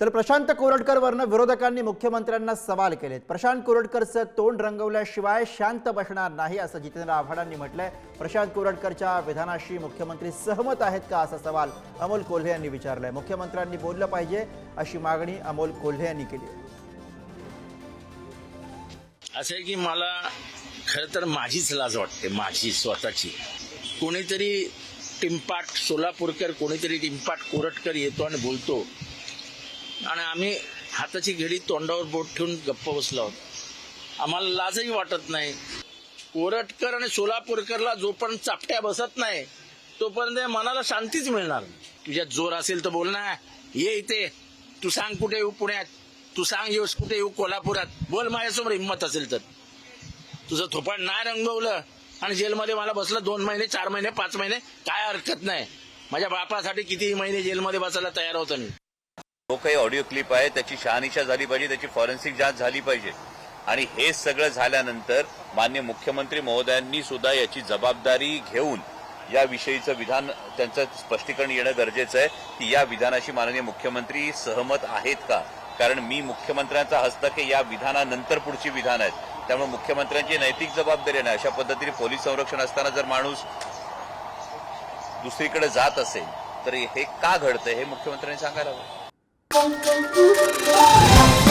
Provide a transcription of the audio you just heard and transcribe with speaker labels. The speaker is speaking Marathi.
Speaker 1: तर प्रशांत कोरडकरवरनं विरोधकांनी मुख्यमंत्र्यांना सवाल केलेत. प्रशांत कोरडकरचं तोंड रंगवल्याशिवाय शांत बसणार नाही असं जितेंद्र आव्हाडांनी म्हटलंय. प्रशांत कोरडकरच्या विधानाशी मुख्यमंत्री सहमत आहेत का असा सवाल अमोल कोल्हे यांनी विचारलाय. मुख्यमंत्र्यांनी बोललं पाहिजे अशी मागणी अमोल कोल्हे यांनी केली
Speaker 2: असे की मला खरं तर माझीच लाज वाटते माझी स्वतःची. कोणीतरी टिंपाट सोलापूरकर कोणीतरी टिंपाट कोरटकर येतो आणि बोलतो आणि आम्ही हाताची घडी तोंडावर बोट ठेवून गप्प बसलो आहोत. आम्हाला लाजही वाटत नाही. कोरटकर आणि सोलापूरकरला जोपर्यंत चापट्या बसत नाही तोपर्यंत मनाला शांतीच मिळणार तुझ्यात जोर असेल तर बोल ना. ये इथे. तू सांग कुठे येऊ पुण्यात. तू सांग येऊस कुठे येऊ कोल्हापुरात. बोल माझ्यासमोर हिंमत असेल तर. तुझं थोपाड नाही रंगवलं आणि जेलमध्ये मला बसलं दोन महिने चार महिने पाच महिने काय हरकत नाही. माझ्या बापासाठी किती महिने जेलमध्ये बसायला तयार होतं मी.
Speaker 3: जो काही ऑडिओ क्लिप आहे त्याची शहानिशा झाली पाहिजे त्याची फॉरेन्सिक जांच झाली पाहिजे. आणि हे सगळं झाल्यानंतर मान्य मुख्यमंत्री महोदयांनी सुद्धा याची जबाबदारी घेऊन या विषयीचं विधान त्यांचं स्पष्टीकरण येणं गरजेचं आहे. की या विधानाशी माननीय मुख्यमंत्री सहमत आहेत का? कारण मी मुख्यमंत्र्यांचा हस्तक या विधानानंतर पुढची विधान आहेत. त्यामुळे मुख्यमंत्र्यांची नैतिक जबाबदारी आहे अशा पद्धतीने पोलीस संरक्षण असताना जर माणूस दुसरीकडे जात असेल तर हे का घडतंय हे मुख्यमंत्र्यांनी सांगायला हवं. Pum, pum.